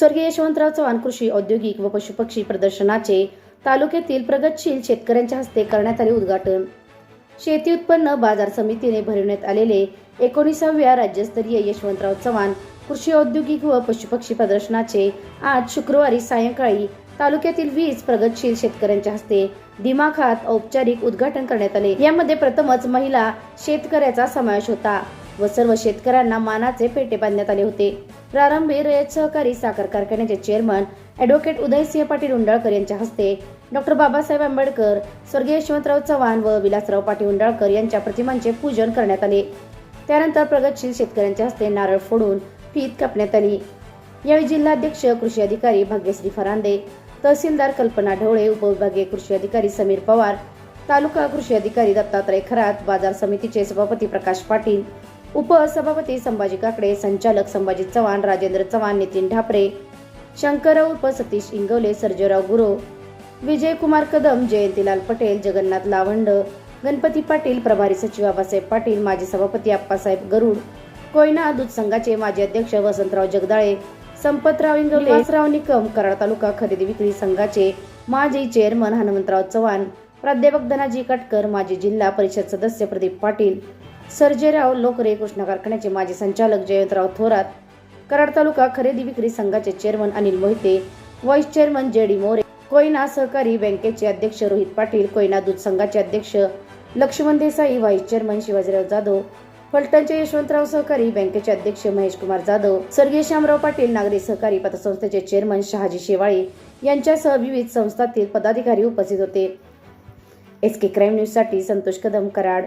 स्वर्गीय यशवंतराव चव्हाण कृषी औद्योगिक व पशुपक्षी प्रदर्शनाचे तालुक्यातील प्रगतशील शेतकऱ्यांच्या हस्ते करण्यात आले उद्घाटन. शेती उत्पन्न बाजार समितीने भरविण्यात आलेले एकोणीसाव्या राज्यस्तरीय यशवंतराव चव्हाण कृषी औद्योगिक व पशुपक्षी प्रदर्शनाचे आज शुक्रवारी सायंकाळी तालुक्यातील वीस प्रगतशील शेतकऱ्यांच्या हस्ते दिमाखात औपचारिक उद्घाटन करण्यात आले. यामध्ये प्रथमच महिला शेतकऱ्याचा समावेश होता. व सर्व शेतकऱ्यांना मानाचे पेटे बांधण्यात आले होते. प्रारंभी रयत सहकारी साखर कारखान्याचे चेअरमन ॲडव्होकेट उदयसिंह पाटील उंडाळकर यांच्या हस्ते डॉक्टर बाबासाहेब आंबेडकर स्वर्गीय यशवंतराव चव्हाण व विलासराव पाटील उंडाळकर यांच्या प्रतिमांचे पूजन करण्यात आले. त्यानंतर प्रगतशील शेतकऱ्यांच्या हस्ते नारळ फोडून फीत कापण्यात आली. यावेळी जिल्हाध्यक्ष कृषी अधिकारी भाग्यश्री फरांदे तहसीलदार कल्पना ढवळे उपविभागीय कृषी अधिकारी समीर पवार तालुका कृषी अधिकारी दत्तात्रय खरात बाजार समितीचे सभापती प्रकाश पाटील उपसभापती संभाजी काकडे संचालक संभाजी चव्हाण राजेंद्र चव्हाण नितीन ठापरे शंकरराव उर्फ सतीश इंगवले सर्जेराव गुरो विजयकुमार कदम जयंतीलाल पटेल जगन्नाथ लावंड गणपती पाटील प्रभारी सचिव आबासाहेब पाटील माजी सभापती आप्पासाहेब गरुड कोयना दूध संघाचे माजी अध्यक्ष वसंतराव जगदाळे संपतराव इंगवले वासराव निकम कराड तालुका खरेदी विक्री संघाचे माजी चेअरमन हनुमंतराव चव्हाण प्राध्यापक धनाजी कटकर माजी जिल्हा परिषद सदस्य प्रदीप पाटील सर्जेराव लोकरे कृष्णा कारखान्याचे माजी संचालक जयंतराव थोरात कराड तालुका खरेदी विक्री संघाचे chairman Anil Mohite vice chairman J D More Koyna सहकारी बँकेचे अध्यक्ष रोहित पाटील कोयना दूध संघाचे अध्यक्ष लक्ष्मण देसाई व्हाईस चेअरमन शिवाजीराव जाधव फलटणचे यशवंतराव सहकारी बँकेचे अध्यक्ष महेश कुमार जाधव स्वर्गीय श्यामराव पाटील नागरी सहकारी पतसंस्थेचे चेअरमन शहाजी शेवाळे यांच्यासह विविध संस्थातील पदाधिकारी उपस्थित होते. एस के क्राईम न्यूजसाठी संतोष कदम कराड.